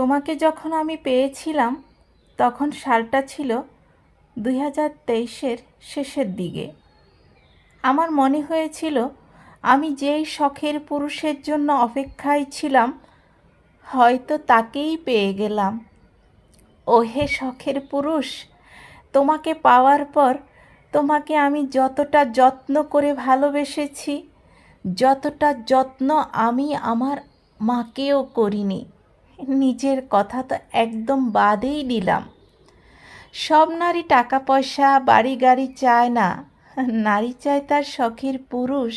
তোমাকে যখন আমি পেয়েছিলাম, তখন সালটা ছিল দুই হাজার তেইশের শেষের দিকে। আমার মনে হয়েছিল, আমি যেই শখের পুরুষের জন্য অপেক্ষায় ছিলাম, হয়তো তাকেই পেয়ে গেলাম। ওহে শখের পুরুষ, তোমাকে পাওয়ার পর তোমাকে আমি যতটা যত্ন করে ভালোবেসেছি, যতটা যত্ন আমি আমার মাকেও করিনি। নিজের কথা তো একদম বাদেই দিলাম। সব নারী টাকা পয়সা বাড়ি গাড়ি চায় না। নারী চায় তার শখের পুরুষ,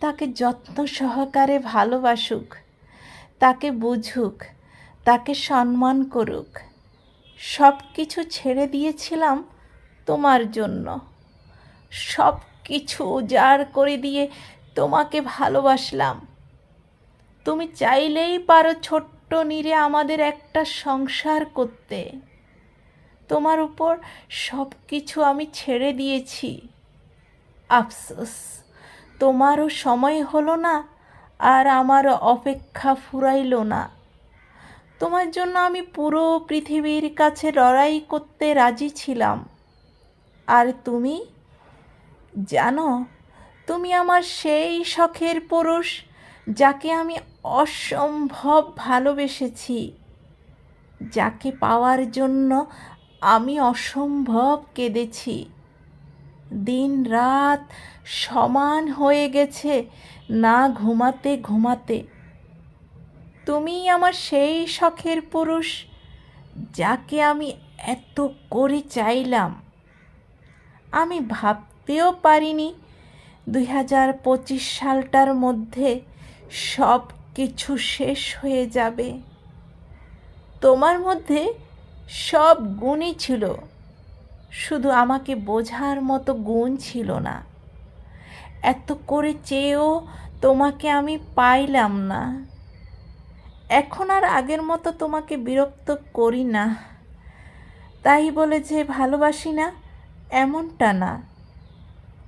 তাকে যত্ন সহকারে ভালোবাসুক, তাকে বুঝুক, তাকে সম্মান করুক। সব কিছু ছেড়ে দিয়েছিলাম তোমার জন্য। সব কিছু উজাড় করে দিয়ে তোমাকে ভালোবাসলাম। তুমি চাইলেই পারো ছোট্ট নিরে আমাদের একটা সংসার করতে। তোমার উপর সব কিছু আমি ছেড়ে দিয়েছি। আফসোস, তোমারও সময় হলো না আর আমার অপেক্ষা ফুরাইল না। তোমার জন্য আমি পুরো পৃথিবীর কাছে লড়াই করতে রাজি ছিলাম। আর তুমি? জানো, তুমি আমার সেই শখের পুরুষ যাকে আমি অসম্ভব ভালোবেসেছি, যাকে পাওয়ার জন্য আমি অসম্ভব কেঁদেছি। দিন রাত সমান হয়ে গেছে না ঘুমাতে ঘুমাতে। তুমিই আমার সেই শখের পুরুষ যাকে আমি এত করে চাইলাম। আমি ভাবতেও পারিনি দুই হাজার পঁচিশ সালটার মধ্যে সব কিছু শেষ হয়ে যাবে। তোমার মধ্যে সব গুণই ছিল। শুধু আমাকে বোঝার মতো গুণ ছিল না। এত করে চেয়েও তোমাকে আমি পাইলাম না। এখন আর আগের মতো তোমাকে বিরক্ত করি না। তাই বলে যে ভালোবাসি না, এমনটা না।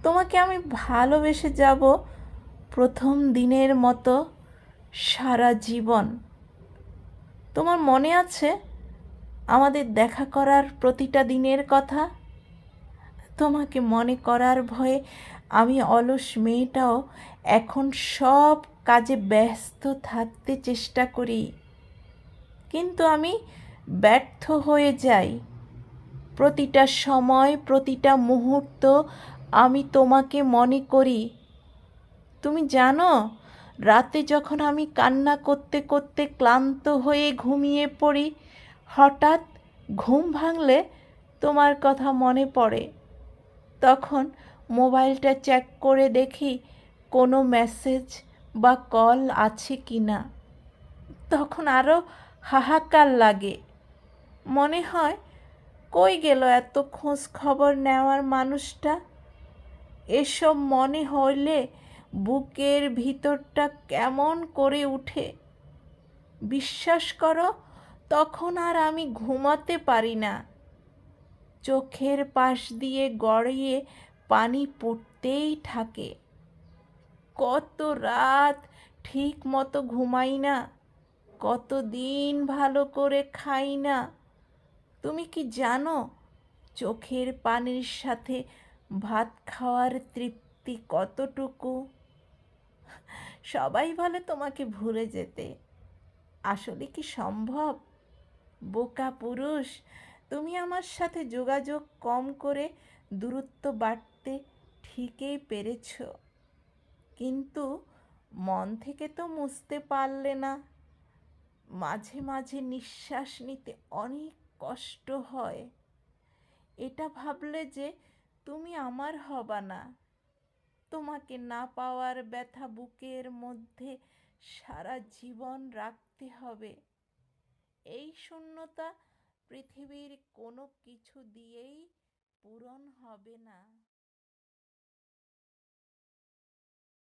তোমাকে আমি ভালোবেসে যাব প্রথম দিনের মতো সারা জীবন। তোমার মনে আছে আমাদের দেখা করার প্রতিটা দিনের কথা? তোমাকে মনে করার ভয়ে আমি অলস মেয়েটাও এখন সব কাজে ব্যস্ত থাকতে চেষ্টা করি। কিন্তু আমি ব্যর্থ হয়ে যাই। প্রতিটা সময়, প্রতিটা মুহূর্ত আমি তোমাকে মনে করি। তুমি জানো, রাতে যখন আমি কান্না করতে করতে ক্লান্ত হয়ে ঘুমিয়ে পড়ি, হঠাৎ ঘুম ভাঙলে তোমার কথা মনে পড়ে। তখন মোবাইলটা চেক করে দেখি কোনো মেসেজ বা কল আছে কি না তখন আরও হাহাকার লাগে। মনে হয়, কই গেল এত খোঁজ খবর নেওয়ার মানুষটা? এসব মনে হইলে বুকের ভিতরটা কেমন করে উঠে? বিশ্বাস করো, তখন আর আমি ঘুমাতে পারি না। চোখের পাশ দিয়ে গড়িয়ে পানি পড়তেই থাকে। কত রাত ঠিক মতো ঘুমাই না, কত দিন ভালো করে খাই না। তুমি কি জানো, চোখের পানির সাথে ভাত খাওয়ার তৃপ্তি কতটুকু? সবাই বলে তোমাকে ভুলে যেতে। আসলে কি সম্ভব? বোকা পুরুষ, তুমি আমার সাথে যোগাযোগ কম করে দূরত্ব বাড়তে ঠিকই পেরেছ। কিন্তু মন থেকে তো মুছতে পারলে না। মাঝে মাঝে নিঃশ্বাস নিতে অনেক কষ্ট হয়। এটা ভাবলে যে তুমি আমার হবা না। তোমাকে না পাওয়ার ব্যথা বুকের মধ্যে সারা জীবন রাখতে হবে। এই শূন্যতা পৃথিবীর কোনো কিছু দিয়েই পূরণ হবে না।